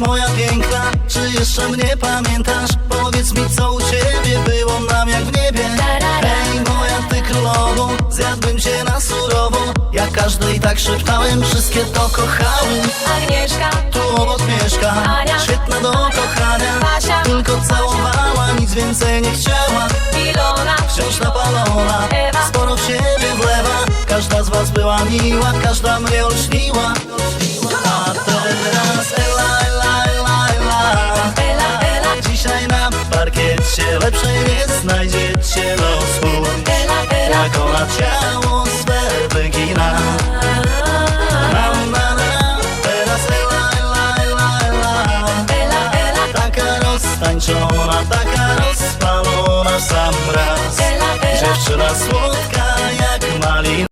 moja piękna, czy jeszcze mnie pamiętasz? Powiedz mi, co u ciebie było nam jak w niebie. Hej, moja ty królowo, zjadłbym cię na Ja każdej tak szeptałem, wszystkie to kochały Agnieszka, Tu obok mieszka, Ania. świetna do kochania. Basia. Tylko całowała, nic więcej nie chciała. Ilona, Wciąż napalona, Ewa. sporo w siebie wlewa. Każda z was była miła, każda mnie olśniła. A teraz Ela, Ela, Ela, Ela. Ela, Ela, Dzisiaj na parkiecie lepszej nie znajdziecie los mój Ela, Ela, Jak ona ciało Taka roztańczona, taka rozpalona w sam raz. Dziewczyna słodka